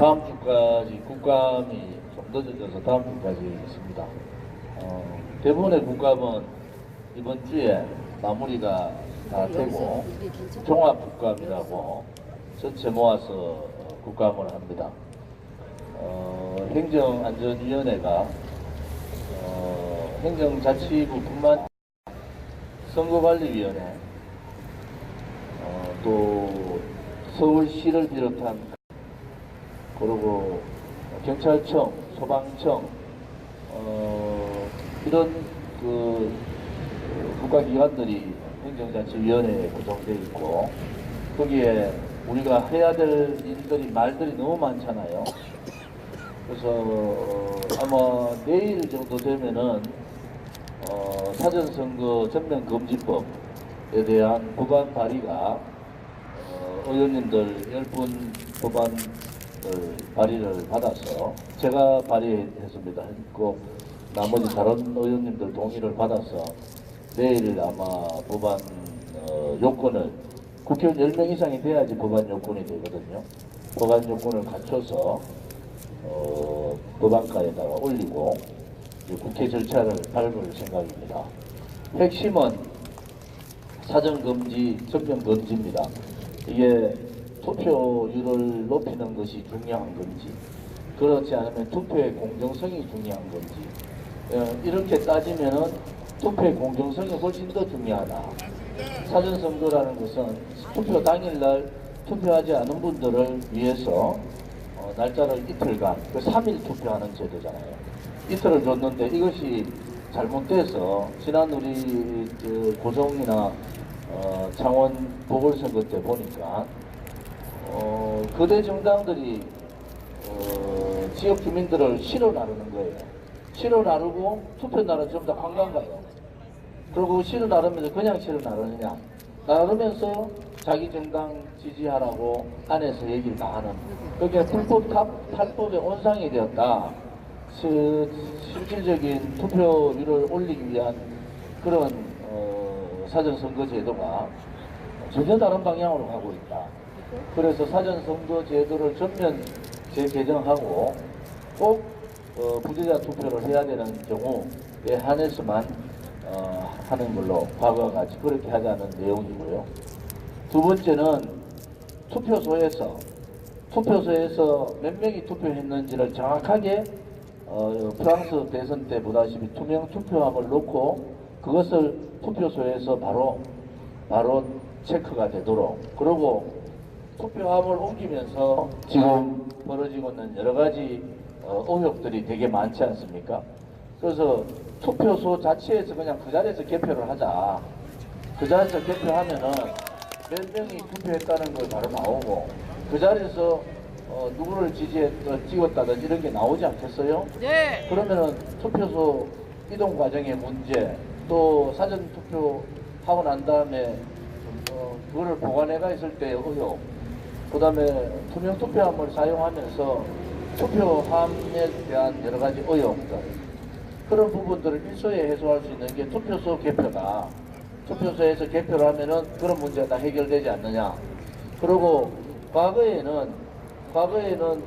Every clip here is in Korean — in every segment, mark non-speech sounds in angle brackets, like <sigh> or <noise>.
다음 주까지 국감이 좀 늦어져서 다음 주까지 있습니다. 어, 대부분의 국감은 이번 주에 마무리가 다 되고 종합 국감이라고 전체 모아서 국감을 합니다. 어, 행정안전위원회가 어, 행정자치부뿐만 선거관리위원회 어, 또 서울시를 비롯한 그리고 경찰청, 소방청 어, 이런 그 어, 국가기관들이 행정자치위원회에 구성되어 있고 거기에 우리가 해야 될 일들이 말들이 너무 많잖아요. 그래서 어, 아마 내일 정도 되면은 어, 사전선거 전면금지법에 대한 법안 발의가 어, 의원님들 10분 법안을 발의를 받아서 제가 발의했습니다. 했고 나머지 다른 의원님들 동의를 받아서 내일 아마 법안 어, 요건을 국회의원 10명 이상이 돼야지 법안 요건이 되거든요. 법안 요건을 갖춰서 어, 법안가에다가 올리고 국회 절차를 밟을 생각입니다. 핵심은 사전금지, 전면금지입니다. 이게 투표율을 높이는 것이 중요한 건지, 그렇지 않으면 투표의 공정성이 중요한 건지, 어, 이렇게 따지면은 투표의 공정성이 훨씬 더 중요하다. 사전선거라는 것은 투표 당일날 투표하지 않은 분들을 위해서 어, 날짜를 이틀간, 그 3일 투표하는 제도잖아요. 이틀을 줬는데 이것이 잘못돼서 지난 우리 그 고성이나 어, 창원 보궐선거 때 보니까 어, 거대 정당들이 어, 지역 주민들을 실어 나르는 거예요. 실어 나르고 투표 날은 전부 다 관광 가요. 그리고 실어 나르면서 그냥 실어 나르느냐? 나르면서 자기 정당 지지하라고 안에서 얘기를 다 하는. 그게 불법 탈- 탈법의 온상이 되었다. 시- 실질적인 투표율을 올리기 위한 그런 어, 사전선거 제도가 전혀 다른 방향으로 가고 있다. 그래서 사전 선거 제도를 전면 재개정하고 꼭 어, 부재자 투표를 해야 되는 경우에 한해서만 어, 하는 걸로 과거와 같이 그렇게 하자는 내용이고요. 두 번째는 투표소에서 투표소에서 몇 명이 투표했는지를 정확하게 어, 프랑스 대선 때 보다시피 투명 투표함을 놓고 그것을 투표소에서 바로 바로 체크가 되도록 그리고 투표함을 옮기면서 지금 벌어지고 있는 여러 가지 어, 의혹들이 되게 많지 않습니까? 그래서 투표소 자체에서 그냥 그 자리에서 개표를 하자. 그 자리에서 개표하면은 몇 명이 투표했다는 걸 바로 나오고 그 자리에서 어, 누구를 지지했다 찍었다든지 이런 게 나오지 않겠어요? 네. 그러면은 투표소 이동 과정의 문제 또 사전 투표 하고 난 다음에 어, 그거를 보관해가 있을 때의 의혹 그 다음에 투명 투표함을 사용하면서 투표함에 대한 여러 가지 의혹들 그런 부분들을 일소에 해소할 수 있는 게 투표소 개표다. 투표소에서 개표를 하면은 그런 문제가 다 해결되지 않느냐. 그리고 과거에는 과거에는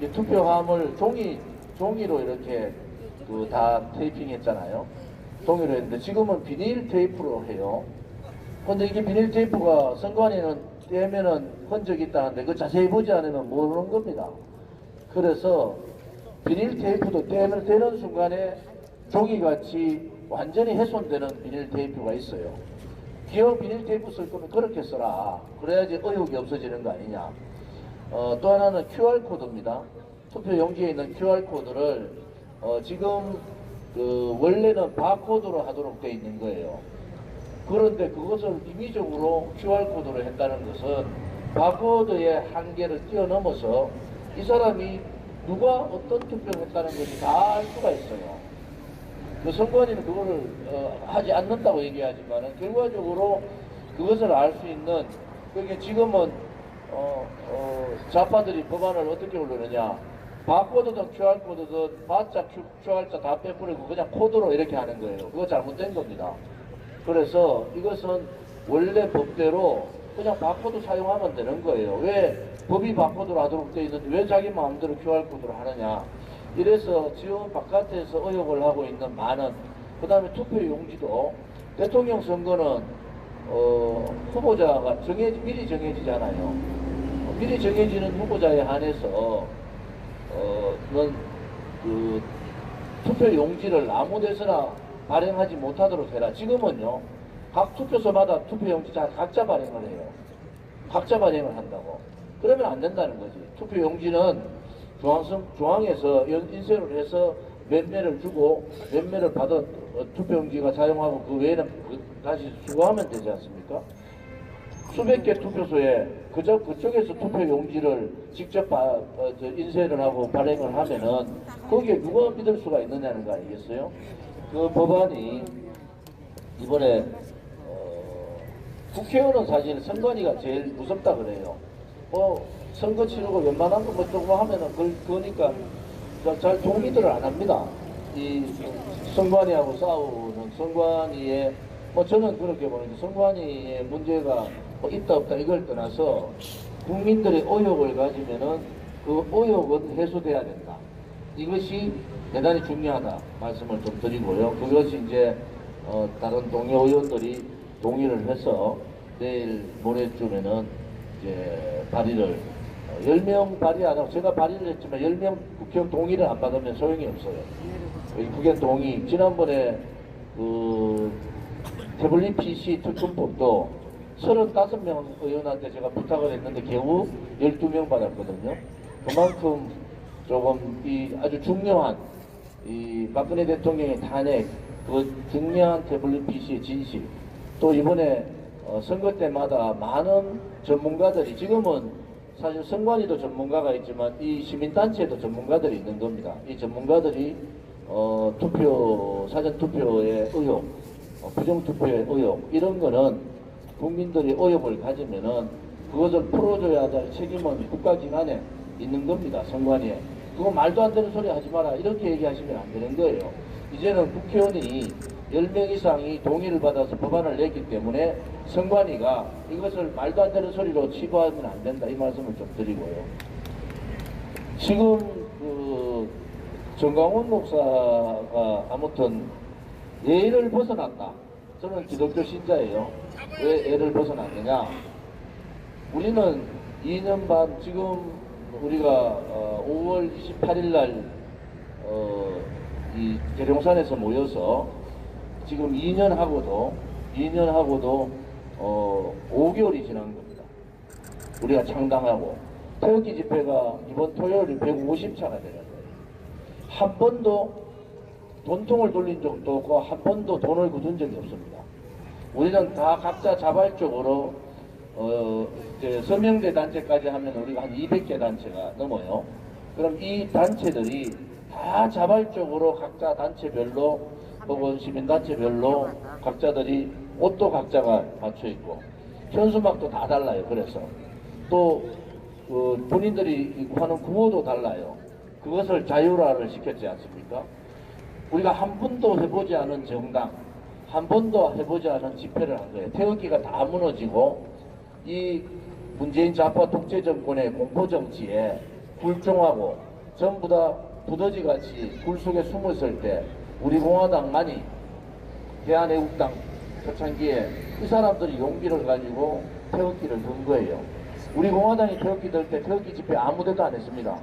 이 투표함을 종이 종이로 이렇게 그 다 테이핑했잖아요. 종이로 했는데 지금은 비닐 테이프로 해요. 근데 이게 비닐 테이프가 선관위는 떼면은 흔적이 있다는데 그 자세히 보지 않으면 모르는 겁니다. 그래서 비닐 테이프도 떼면 떼는 순간에 종이같이 완전히 훼손되는 비닐 테이프가 있어요. 기업 비닐 테이프 쓸 거면 그렇게 써라. 그래야지 의혹이 없어지는 거 아니냐. 어, 또 하나는 QR코드입니다. 투표 용지에 있는 QR코드를 어, 지금 그 원래는 바코드로 하도록 돼 있는 거예요. 그런데 그것을 임의적으로 QR코드로 했다는 것은 바코드의 한계를 뛰어넘어서 이 사람이 누가 어떤 투표를 했다는 것이 다 알 수가 있어요. 그 선관위는 그거를 어, 하지 않는다고 얘기하지만 결과적으로 그것을 알 수 있는 그게 지금은 어, 어, 좌파들이 법안을 어떻게 올리느냐 바코드든 QR코드든 바자 QR자 다 빼버리고 그냥 코드로 이렇게 하는 거예요. 그거 잘못된 겁니다. 그래서 이것은 원래 법대로 그냥 바코드 사용하면 되는 거예요. 왜 법이 바코드로 하도록 되어 있는데 왜 자기 마음대로 QR코드로 하느냐. 이래서 지원 바깥에서 의혹을 하고 있는 많은 그 다음에 투표 용지도 대통령 선거는 어, 후보자가 정해 미리 정해지잖아요. 어, 미리 정해지는 후보자에 한해서 어는 그 투표 용지를 아무 데서나 발행하지 못하도록 해라. 지금은요, 각 투표소마다 투표 용지 다 각자 발행을 해요. 각자 발행을 한다고. 그러면 안 된다는 거지. 투표 용지는 중앙선, 중앙에서 연- 인쇄를 해서 몇 매를 주고 몇 매를 받아 어, 투표 용지가 사용하고 그 외에는 그- 다시 수거하면 되지 않습니까? 수백 개 투표소에 그저 그쪽에서 투표 용지를 직접 바- 어, 저 인쇄를 하고 발행을 하면은 거기에 누가 믿을 수가 있느냐는 거 아니겠어요? 그 법안이 이번에 어, 국회의원은 사실 선관위가 제일 무섭다 그래요. 뭐 선거 치르고 웬만한 거뭐 조금 하면은 그, 그러니까 잘- 잘 동의들을 안 합니다. 이 선관위하고 싸우는 선관위의 뭐 저는 그렇게 보는데 선관위의 문제가 뭐 있다 없다 이걸 떠나서 국민들의 의혹을 가지면은 그 의혹은 해소돼야 된다. 이것이 대단히 중요하다 말씀을 좀 드리고요. 그것이 이제 어, 다른 동료 의원들이 동의를 해서 내일 모레쯤에는 이제 발의를 어, 10명 발의 안 하고 제가 발의를 했지만 10명 국회의원 동의를 안 받으면 소용이 없어요. 이 국회의원 동의 지난번에 그 태블릿 PC 특검법도 35명 의원한테 제가 부탁을 했는데 겨우 12명 받았거든요. 그만큼 조금 이 아주 중요한 이 박근혜 대통령의 탄핵 그 중요한 태블릿 PC의 진실 또 이번에 어, 선거 때마다 많은 전문가들이 지금은 사실 선관위도 전문가가 있지만 이 시민단체도 전문가들이 있는 겁니다. 이 전문가들이 어, 투표 사전 투표의 의혹, 어, 부정 투표의 의혹 이런 거는 국민들이 의혹을 가지면은 그것을 풀어줘야 될 책임은 국가기관에 있는 겁니다. 선관위에. 그거 말도 안 되는 소리 하지 마라. 이렇게 얘기하시면 안 되는 거예요. 이제는 국회의원이 10명 이상이 동의를 받아서 법안을 냈기 때문에 선관위가 이것을 말도 안 되는 소리로 치부하면 안 된다. 이 말씀을 좀 드리고요. 지금 그 정광훈 목사가 아무튼 예를 벗어났다. 저는 기독교 신자예요. 왜 예를 벗어났느냐? 우리는 2년 반 지금 우리가 어, 5월 28일 날 어, 이 계룡산에서 모여서 지금 2년 하고도 2년 하고도 어, 5개월이 지난 겁니다. 우리가 창당하고 태극기 집회가 이번 토요일 150차가 되는 거예요. 한 번도 돈통을 돌린 적도 없고 한 번도 돈을 굳은 적이 없습니다. 우리는 다 각자 자발적으로 어, 이제 서명대 단체까지 하면 우리가 한 200개 단체가 넘어요. 그럼 이 단체들이 다 자발적으로 각자 단체별로 혹은 시민단체별로 각자들이 옷도 각자가 맞춰 있고 현수막도 다 달라요. 그래서 또그 본인들이 하는 구호도 달라요. 그것을 자율화를 시켰지 않습니까? 우리가 한 번도 해보지 않은 정당, 한 번도 해보지 않은 집회를 한 거예요. 태극기가 다 무너지고 이 문재인 좌파 독재 정권의 공포 정치에 굴종하고 전부 다 부더지 같이 굴 속에 숨어 있을 때 우리 공화당만이 대한애국당 초창기에 이 사람들이 용기를 가지고 태극기를 든 거예요. 우리 공화당이 태극기 들 때 태극기 집회 아무 데도 안 했습니다.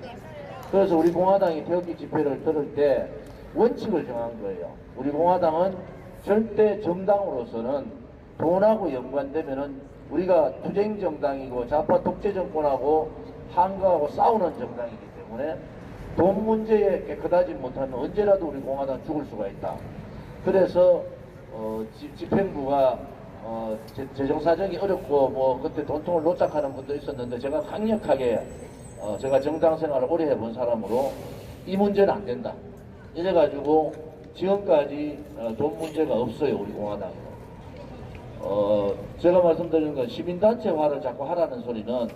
그래서 우리 공화당이 태극기 집회를 들을 때 원칙을 정한 거예요. 우리 공화당은 절대 정당으로서는 돈하고 연관되면은 우리가 투쟁 정당이고 좌파 독재 정권하고 한국하고 싸우는 정당이기 때문에 돈 문제에 깨끗하지 못하면 언제라도 우리 공화당 죽을 수가 있다. 그래서 어, 집, 집행부가 어, 재- 재정 사정이 어렵고 뭐 그때 돈통을 노작하는 분도 있었는데 제가 강력하게 어, 제가 정당 생활을 오래 해본 사람으로 이 문제는 안 된다. 이래가지고 지금까지 어, 돈 문제가 없어요 우리 공화당에. 어, 제가 말씀드리는 건 시민단체화를 자꾸 하라는 소리는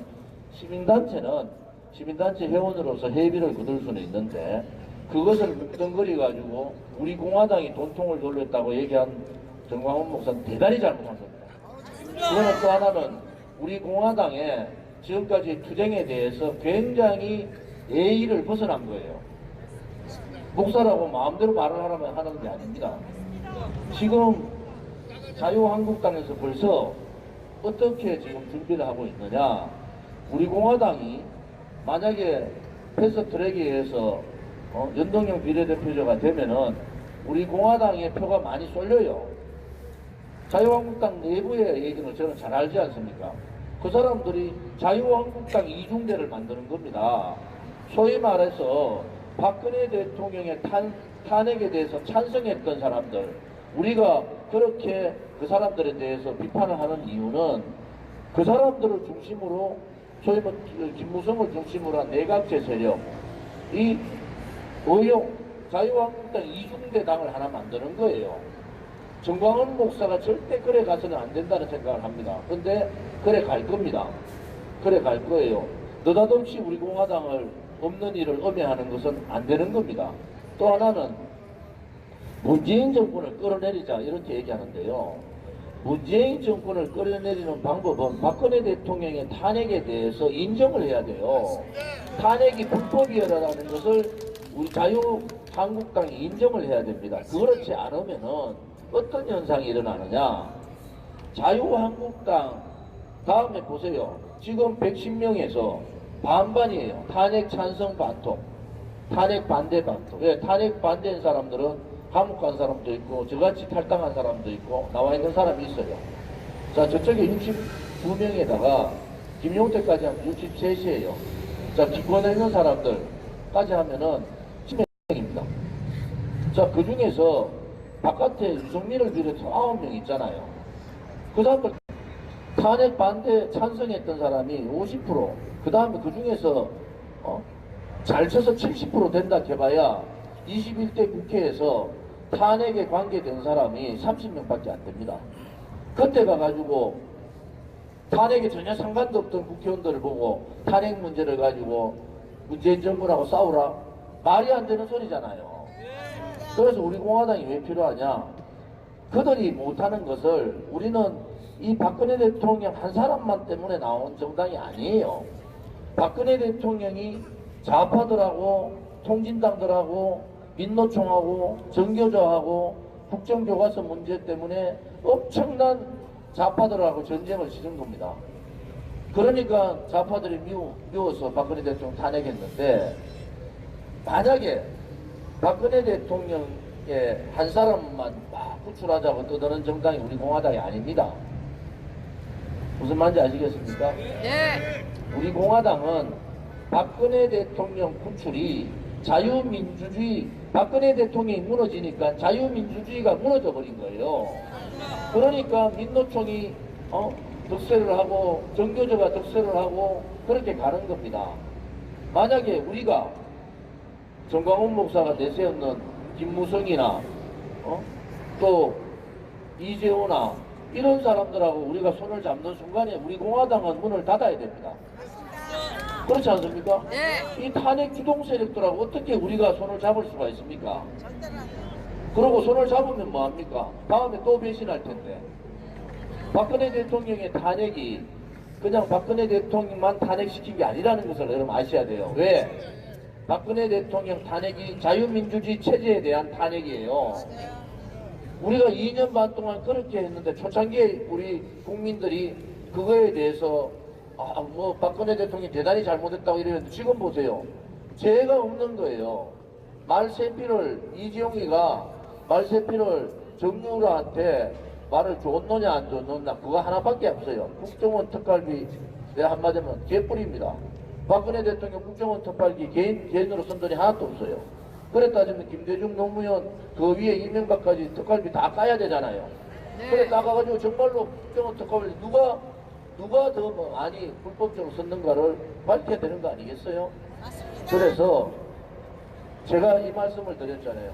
시민단체는 시민단체 회원으로서 회비를 거둘 수는 있는데 그것을 묵덩거리 가지고 우리 공화당이 돈통을 돌렸다고 얘기한 정광훈 목사는 대단히 잘못한 겁니다. 그거는 또 하나는 우리 공화당의 지금까지 투쟁에 대해서 굉장히 예의를 벗어난 거예요. 목사라고 마음대로 말을 하라면 하는 게 아닙니다. 지금 자유한국당에서 벌써 어떻게 지금 준비를 하고 있느냐. 우리 공화당이 만약에 패스트 트랙에 의해서 어, 연동형 비례대표제가 되면은 우리 공화당의 표가 많이 쏠려요. 자유한국당 내부의 얘기는 저는 잘 알지 않습니까? 그 사람들이 자유한국당 이중대를 만드는 겁니다. 소위 말해서 박근혜 대통령의 탄, 탄핵에 대해서 찬성했던 사람들, 우리가 그렇게 그 사람들에 대해서 비판을 하는 이유는 그 사람들을 중심으로 소위 뭐 김무성을 중심으로 한 내각제 세력, 이 의용 자유한국당 이중대당을 하나 만드는 거예요. 정광훈 목사가 절대 그래 가서는 안 된다는 생각을 합니다. 근데 그래 갈 겁니다. 그래 갈 거예요. 느닷없이 우리 공화당을 없는 일을 엄해하는 것은 안 되는 겁니다. 또 하나는 문재인 정권을 끌어내리자 이렇게 얘기하는데요. 문재인 정권을 끌어내리는 방법은 박근혜 대통령의 탄핵에 대해서 인정을 해야 돼요. 탄핵이 불법이라는 것을 우리 자유한국당이 인정을 해야 됩니다. 그렇지 않으면은 어떤 현상이 일어나느냐. 자유한국당 다음에 보세요. 지금 110명에서 반반이에요. 탄핵 찬성 반통, 탄핵 반대 반통. 왜? 탄핵 반대인 사람들은 감옥 간 사람도 있고 저같이 탈당한 사람도 있고 나와 있는 사람이 있어요. 자 저쪽에 62명에다가 김용태까지 하면 63시에요. 자 기권에 있는 사람들까지 하면은 10명입니다. 자그 중에서 바깥에 유승민을 비롯해서 9명 있잖아요. 그 사람들 탄핵 반대 찬성했던 사람이 50%, 그 다음에 그 중에서 어? 잘 쳐서 70% 된다 해봐야 21대 국회에서 탄핵에 관계된 사람이 30명밖에 안 됩니다. 그때 가가지고 탄핵에 전혀 상관도 없던 국회의원들을 보고 탄핵 문제를 가지고 문재인 정부라고 싸우라 말이 안 되는 소리잖아요. 그래서 우리 공화당이 왜 필요하냐? 그들이 못하는 것을 우리는 이 박근혜 대통령 한 사람만 때문에 나온 정당이 아니에요. 박근혜 대통령이 좌파들하고 통진당들하고 민노총하고 정교조하고 국정교과서 문제 때문에 엄청난 좌파들하고 전쟁을 치른 겁니다. 그러니까 좌파들이 미워, 미워서 박근혜 대통령 탄핵했는데 만약에 박근혜 대통령의 한 사람만 막 구출하자고 떠드는 정당이 우리 공화당이 아닙니다. 무슨 말인지 아시겠습니까? 네. 우리 공화당은 박근혜 대통령 구출이 자유민주주의, 박근혜 대통령이 무너지니까 자유민주주의가 무너져 버린 거예요. 그러니까 민노총이 어? 득세를 하고 정교조가 득세를 하고 그렇게 가는 겁니다. 만약에 우리가 정광훈 목사가 내세웠는 김무성이나 어? 또 이재호나 이런 사람들하고 우리가 손을 잡는 순간에 우리 공화당은 문을 닫아야 됩니다. 그렇지 않습니까? 네. 이 탄핵 주동 세력들하고 어떻게 우리가 손을 잡을 수가 있습니까? 그러고 손을 잡으면 뭐합니까? 다음에 또 배신할 텐데. 박근혜 대통령의 탄핵이 그냥 박근혜 대통령만 탄핵시킨 게 아니라는 것을 여러분 아셔야 돼요. 왜? 박근혜 대통령 탄핵이 자유민주주의 체제에 대한 탄핵이에요. 우리가 2년 반 동안 그렇게 했는데 초창기에 우리 국민들이 그거에 대해서 아, 뭐 박근혜 대통령이 대단히 잘못했다고 이러는데 지금 보세요. 죄가 없는 거예요. 말세피를 이지용이가 말세피를 정유라한테 말을 줬느냐 안 줬느냐 그거 하나밖에 없어요. 국정원 특갈비 내 한마디면 개뿔입니다. 박근혜 대통령 국정원 특갈비 개인 개인으로 쓴 돈이 하나도 없어요. 그래 따지면 김대중 노무현 그 위에 이명박까지 특갈비 다 까야 되잖아요. 네. 그래 나가가지고 정말로 국정원 특검을 누가 누가 더뭐 많이 불법적으로 썼는가를 밝혀야 되는 거 아니겠어요? 그래서 제가 이 말씀을 드렸잖아요.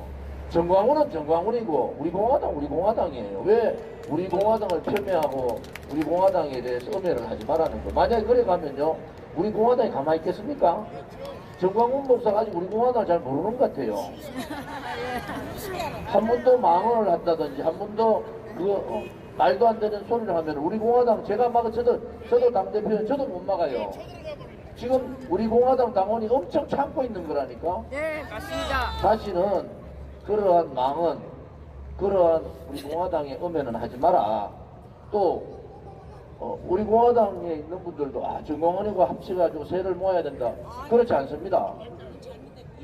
정광훈은 정광훈이고 우리 공화당 우리 공화당이에요. 왜 우리 공화당을 폄훼하고 우리 공화당에 대해서 음해를 하지 말라는 거. 만약에 그래 가면요. 우리 공화당이 가만히 있겠습니까? 정광훈 목사가 아직 우리 공화당을 잘 모르는 것 같아요. <laughs> 한 번도 망언을 한다든지 한 번도 그 어, 말도 안 되는 소리를 하면 우리 공화당 제가 막아 저도 저도 당 대표는 저도 못 막아요. 지금 우리 공화당 당원이 엄청 참고 있는 거라니까. 네, 맞습니다. 다시는 그러한 망은 그러한 우리 공화당에 오면은 하지 마라. 또 어, 우리 공화당에 있는 분들도 아 정공원이고 합쳐가지고 세를 모아야 된다. 그렇지 않습니다.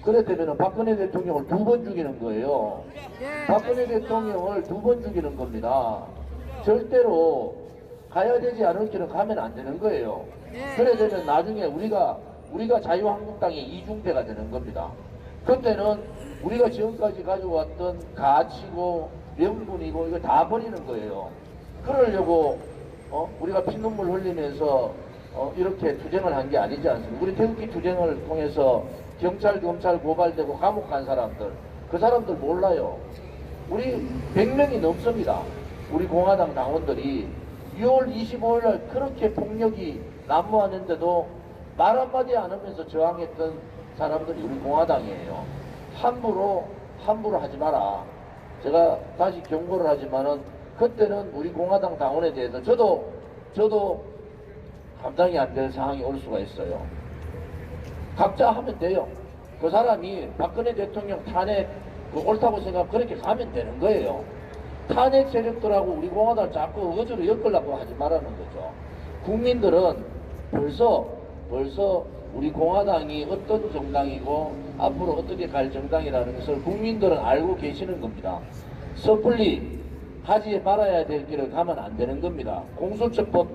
그래 되면은 박근혜 대통령을 두 번 죽이는 거예요. 네, 박근혜 대통령을 두 번 죽이는 겁니다. 절대로 가야 되지 않을 길은 가면 안 되는 거예요. 네. 그래 되면 나중에 우리가 우리가 자유한국당의 이중대가 되는 겁니다. 그때는 우리가 지금까지 가져왔던 가치고 명분이고 이거 다 버리는 거예요. 그러려고 어? 우리가 피눈물 흘리면서 어? 이렇게 투쟁을 한 게 아니지 않습니까? 우리 태극기 투쟁을 통해서 경찰, 검찰 고발되고 감옥 간 사람들 그 사람들 몰라요. 우리 100명이 넘습니다. 우리 공화당 당원들이 6월 25일 날 그렇게 폭력이 난무하는데도 말 한마디 안 하면서 저항했던 사람들이 우리 공화당이에요. 함부로, 함부로 하지 마라. 제가 다시 경고를 하지만은 그때는 우리 공화당 당원에 대해서 저도, 저도 감당이 안 될 상황이 올 수가 있어요. 각자 하면 돼요. 그 사람이 박근혜 대통령 탄핵 그 옳다고 생각 그렇게 가면 되는 거예요. 탄핵 세력들하고 우리 공화당 자꾸 어거지로 엮으려고 하지 말라는 거죠. 국민들은 벌써 벌써 우리 공화당이 어떤 정당이고 앞으로 어떻게 갈 정당이라는 것을 국민들은 알고 계시는 겁니다. 섣불리 하지 말아야 될 길을 가면 안 되는 겁니다. 공수처법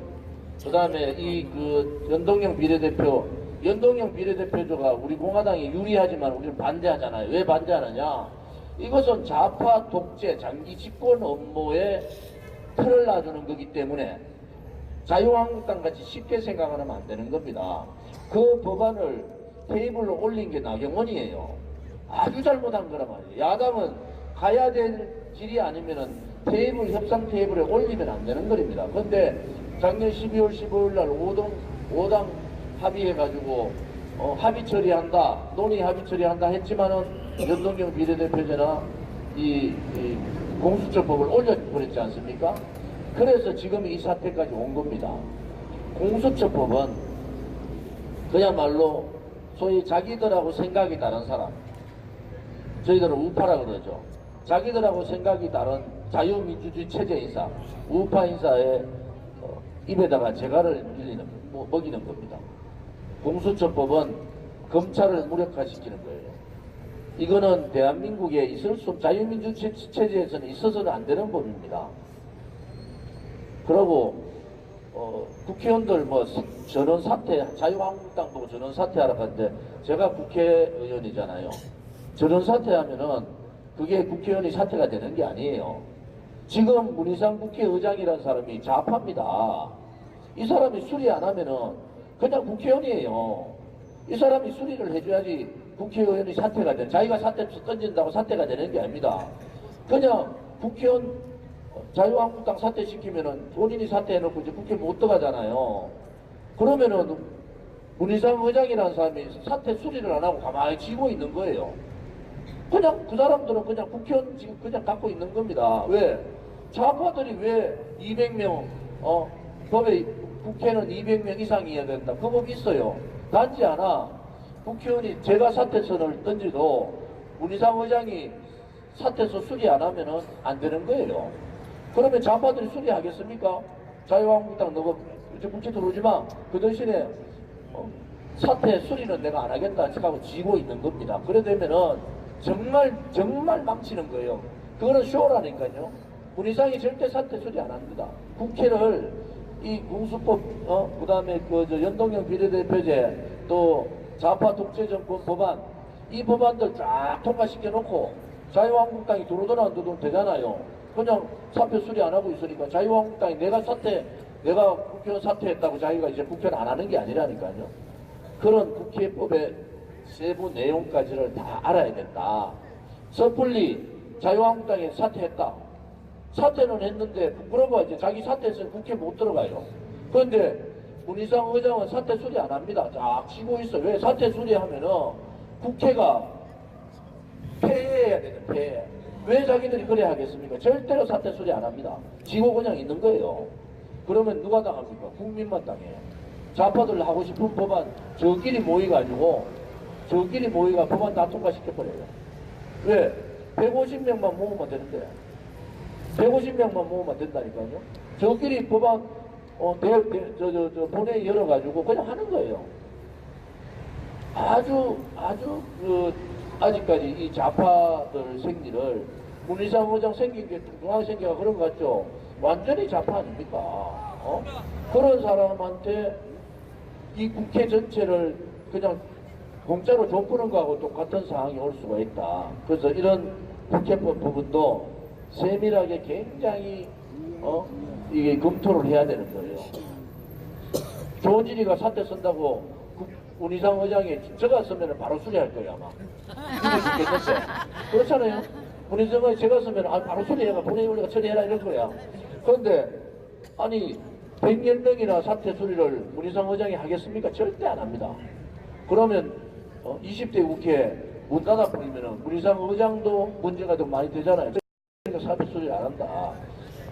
그 다음에 이 그 연동형 비례대표, 연동형 비례대표조가 우리 공화당이 유리하지만 우리는 반대하잖아요. 왜 반대하느냐? 이것은 좌파 독재 장기 집권 업무에 틀을 놔주는 거기 때문에 자유한국당 같이 쉽게 생각하면 안 되는 겁니다. 그 법안을 테이블로 올린 게 나경원이에요. 아주 잘못한 거란 말이에요. 야당은 가야 될 길이 아니면은 테이블, 협상 테이블에 올리면 안 되는 겁니다. 근데 작년 12월 15일 날 5당, 5당 합의해가지고 어, 합의 처리한다, 논의 합의 처리한다 했지만은 연동형 비례대표제나 이, 이 공수처법을 올려버렸지 않습니까? 그래서 지금 이 사태까지 온 겁니다. 공수처법은 그야말로 소위 자기들하고 생각이 다른 사람, 저희들은 우파라 그러죠. 자기들하고 생각이 다른 자유민주주의 체제 인사, 우파 인사의 어, 입에다가 재갈을 밀리는, 뭐, 먹이는 겁니다. 공수처법은 검찰을 무력화시키는 거예요. 이거는 대한민국에 있을 수 없, 자유민주주의 체제에서는 있어서는 안 되는 법입니다. 그러고 어, 국회의원들 뭐 전원 사퇴, 자유한국당 보고 전원 사퇴하라고 하는데 제가 국회의원이잖아요. 전원 사퇴하면은 그게 국회의원이 사퇴가 되는 게 아니에요. 지금 문희상 국회의장이라는 사람이 좌파입니다. 이 사람이 수리 안 하면은 그냥 국회의원이에요. 이 사람이 수리를 해줘야지 국회의원이 사퇴가 되는, 자기가 사퇴 던진다고 사퇴가 되는 게 아닙니다. 그냥 국회의원 자유한국당 사퇴시키면은 본인이 사퇴해놓고 이제 국회 못 들어가잖아요. 그러면은 문희상 의장이라는 사람이 사퇴 수리를 안 하고 가만히 지고 있는 거예요. 그냥 그 사람들은 그냥 국회의원 지금 그냥 갖고 있는 겁니다. 왜? 좌파들이 왜 200명, 어, 법에 국회는 200명 이상이어야 된다. 그 법 있어요. 단지 하나, 국회의원이 제가 사퇴선을 던지도 문희상 의장이 사퇴서 수리 안 하면은 안 되는 거예요. 그러면 좌파들이 수리하겠습니까? 자유한국당 너가 이제 국회 들어오지 마. 그 대신에 어, 사퇴 수리는 내가 안 하겠다 하고 지고 있는 겁니다. 그래 되면은 정말 정말 망치는 거예요. 그거는 쇼라니까요. 문희상이 절대 사퇴 수리 안 합니다. 국회를 이 공수법, 어, 그 다음에 그 저 연동형 비례대표제, 또 좌파 독재 정권 법안, 이 법안들 쫙 통과시켜 놓고 자유한국당이 들어오든 안 들어오든 되잖아요. 그냥 사표 수리 안 하고 있으니까 자유한국당이 내가 사퇴, 내가 국회의원 사퇴했다고 자기가 이제 국회는 안 하는 게 아니라니까요. 그런 국회법의 세부 내용까지를 다 알아야 된다. 섣불리 자유한국당에 사퇴했다. 사퇴는 했는데 부끄러워 이제 자기 사퇴해서 국회 못 들어가요. 그런데 문희상 의장은 사퇴 수리 안 합니다. 쫙 쉬고 있어. 왜 사퇴 수리하면은 국회가 폐해야 되는 폐해. 왜 자기들이 그래 하겠습니까? 절대로 사퇴 수리 안 합니다. 지고 그냥 있는 거예요. 그러면 누가 당합니까? 국민만 당해요. 좌파들 하고 싶은 법안 저끼리 모여가지고 저끼리 모여가 법안 다 통과시켜버려요. 왜? 150명만 모으면 되는데 150명만 모으면 된다니까요. 저끼리 법안 어, 대, 대, 저, 저, 저, 본회의 열어가지고 그냥 하는 거예요. 아주, 아주, 그, 아직까지 이 좌파들 생리를 문희상 의장 생긴 게 뚱뚱하게 생겨가 그런 것 같죠? 완전히 좌파 아닙니까? 어? 그런 사람한테 이 국회 전체를 그냥 공짜로 줬푸는 거하고 똑같은 상황이 올 수가 있다. 그래서 이런 국회법 부분도 세밀하게 굉장히 어? 이게 검토를 해야 되는 거예요. 조원진이가 사퇴 쓴다고 국- 문희상 의장이 제가 쓰면 바로 수리할 거예요 아마. 있겠어요. 그렇잖아요. 문희상 의장이 제가 쓰면 아, 바로 수리해가 본회의 우리가 처리해라 이럴 거야. 그런데 아니 100여 명이나 사퇴 수리를 문희상 의장이 하겠습니까? 절대 안 합니다. 그러면 어, 20대 국회 문 닫아버리면 문희상 의장도 문제가 좀 많이 되잖아요. 그러니까 사퇴 수리를 안 한다.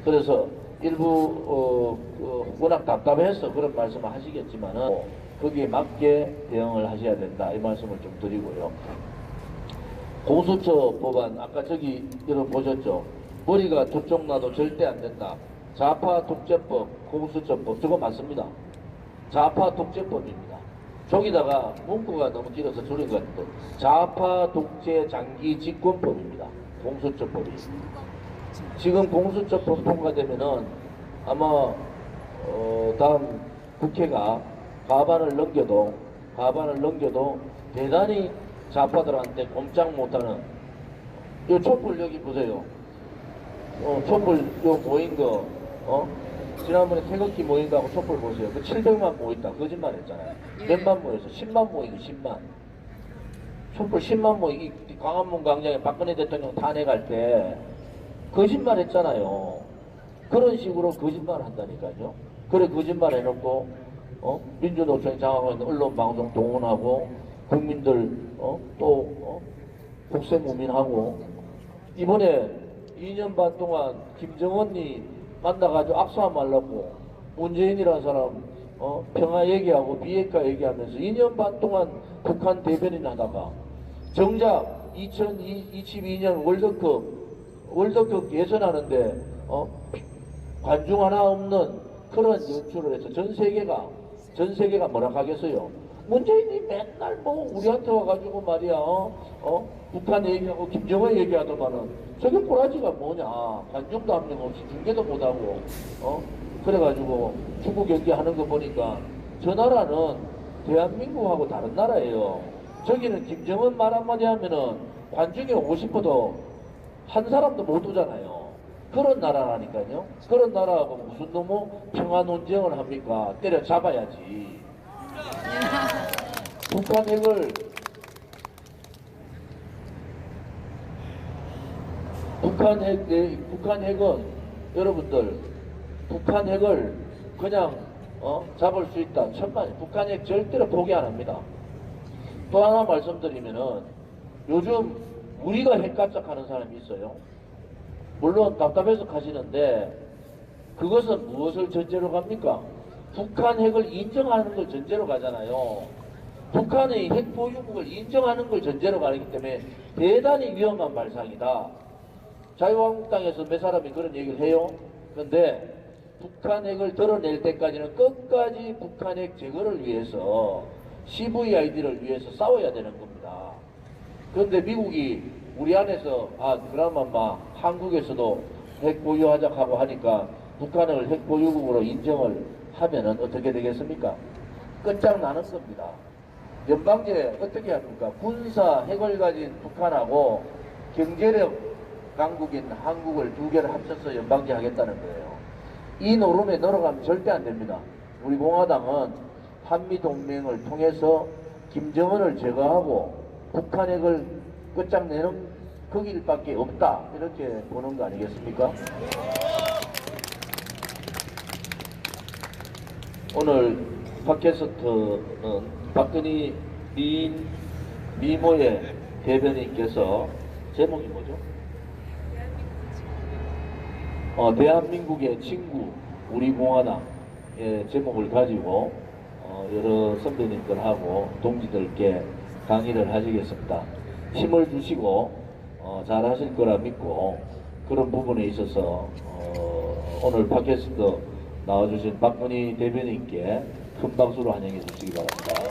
그래서 일부 어, 그 워낙 답답해서 그런 말씀을 하시겠지만은 거기에 맞게 대응을 하셔야 된다 이 말씀을 좀 드리고요. 공수처 법안 아까 저기 여러분 보셨죠? 머리가 두쪽 나도 절대 안 된다. 좌파 독재법, 공수처법 저거 맞습니다. 좌파 독재법입니다. 저기다가 문구가 너무 길어서 줄인 것 같은데 좌파 독재 장기 집권법입니다. 공수처법이. 지금 공수처법 통과되면은 아마 어, 다음 국회가 과반을 넘겨도 과반을 넘겨도 대단히 좌파들한테 꼼짝 못하는 이 촛불 여기 보세요. 어, 촛불 요 모인 거 어? 지난번에 태극기 모인 거하고 촛불 보세요. 그 700만 모였다. 거짓말 했잖아요. 몇만 모여서 10만 모이고 10만. 촛불 10만 모이 이 광화문 광장에 박근혜 대통령 탄핵할 때 거짓말 했잖아요. 그런 식으로 거짓말 한다니까요. 그래 거짓말 해놓고 어? 민주노총 장하고 있는 언론 방송 동원하고 국민들 어? 또 어? 국세무민하고 이번에 2년 반 동안 김정은이 만나가지고 악수하면 말라고 문재인이라는 사람 어? 평화 얘기하고 비핵화 얘기하면서 2년 반 동안 북한 대변인 하다가 정작 2022년 월드컵 월드컵 예선하는데 어? 관중 하나 없는 그런 연출을 해서 전 세계가 전 세계가 뭐라 하겠어요? 문재인이 맨날 뭐 우리한테 와가지고 말이야 어? 어? 북한 얘기하고 김정은 얘기하더만은 저게 꼬라지가 뭐냐 관중도 한 명 없이 중계도 못하고 어? 그래가지고 축구 경기 하는 거 보니까 저 나라는 대한민국하고 다른 나라예요 저기는 김정은 말 한마디 하면은 관중이 오고 싶어도 한 사람도 못 오잖아요. 그런 나라라니까요. 그런 나라하고 무슨 놈의 평화 논쟁을 합니까? 때려잡아야지. <laughs> 북한 핵을 북한 핵, 네, 북한 핵은 여러분들 북한 핵을 그냥 어, 잡을 수 있다. 천만 북한 핵 절대로 포기 안 합니다. 또 하나 말씀드리면은 요즘 우리가 핵갑작하는 사람이 있어요. 물론 답답해서 가시는데 그것은 무엇을 전제로 갑니까? 북한 핵을 인정하는 걸 전제로 가잖아요. 북한의 핵 보유국을 인정하는 걸 전제로 가기 때문에 대단히 위험한 발상이다. 자유한국당에서 몇 사람이 그런 얘기를 해요. 그런데 북한 핵을 드러낼 때까지는 끝까지 북한 핵 제거를 위해서 CVID를 위해서 싸워야 되는 겁니다. 그런데 미국이 우리 안에서 아막 한국에서도 핵 보유하자 하고 하니까 북한을 핵 보유국으로 인정을 하면은 어떻게 되겠습니까? 끝장나는 겁니다. 연방제 어떻게 합니까? 군사 핵을 가진 북한하고 경제력 강국인 한국을 두 개를 합쳐서 연방제 하겠다는 거예요. 이 노름에 넘어가면 절대 안 됩니다. 우리 공화당은 한미 동맹을 통해서 김정은을 제거하고 북한 핵을 끝장내는 그 길밖에 없다 이렇게 보는 거 아니겠습니까? 오늘 팟캐스트는 박근희 미인 미모의 대변인께서 제목이 뭐죠? 어, 대한민국의 친구 우리 공화당의 제목을 가지고 어, 여러 선배님들하고 동지들께 강의를 하시겠습니다. 힘을 주시고 어, 잘 하실 거라 믿고 그런 부분에 있어서 어, 오늘 팟캐스트 나와주신 박근희 대변인께 큰 박수로 환영해 주시기 바랍니다.